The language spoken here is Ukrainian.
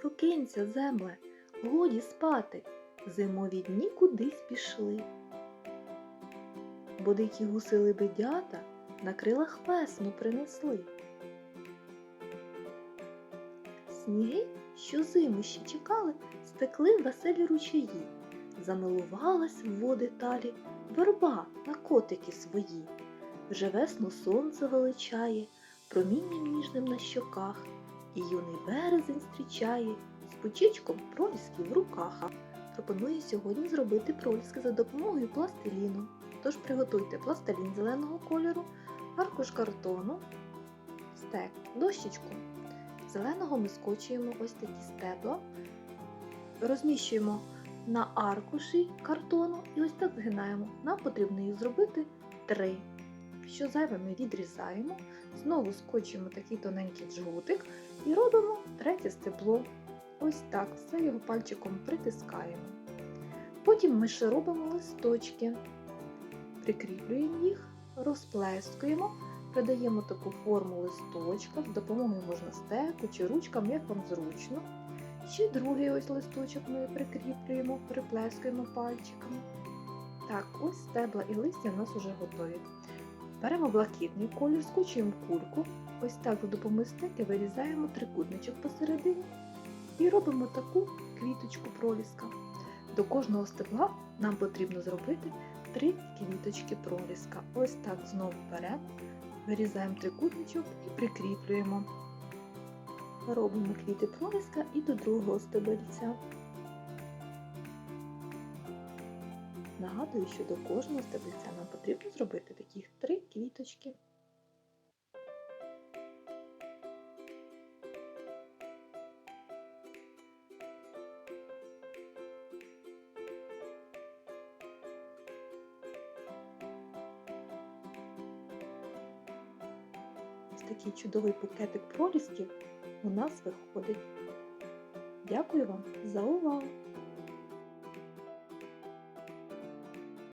Прокинься, земле, годі спати, зимові дні кудись пішли. Бо дикі гуси лебедята на крилах весну принесли. Сніги, що зиму ще чекали, стекли веселі ручаї. Замилувалась в води талі верба на котики свої. Вже весну сонце величає, промінням ніжним на щоках, і юний березень зустрічає з почечком пролісків в руках. Пропоную сьогодні зробити проліски за допомогою пластиліну. Тож приготуйте пластилін зеленого кольору, аркуш картону, стек, дощечку. Зеленого ми скочуємо ось такі стебла, розміщуємо на аркуші картону і ось так згинаємо. Нам потрібно їх зробити три. Що зайве ми відрізаємо, знову скочуємо такий тоненький джгутик і робимо третє стебло. Ось так, все його пальчиком притискаємо. Потім ми ще робимо листочки, прикріплюємо їх, розплескуємо, придаємо таку форму листочка, з допомогою можна стеку чи ручкам, як вам зручно. Ще другий ось листочок ми прикріплюємо, приплескуємо пальчиками. Так, ось стебла і листя в нас вже готові. Беремо блакитний колір, скочуємо кульку, ось так допомогою стеки вирізаємо трикутничок посередині і робимо таку квіточку проліска. До кожного стебла нам потрібно зробити три квіточки проліска. Ось так знову беремо, вирізаємо трикутничок і прикріплюємо. Робимо квіти проліска і до другого стебельця. Нагадую, що до кожного стебельця нам потрібно зробити таких три квіточки. Ось такий чудовий букетик пролісків у нас виходить. Дякую вам за увагу!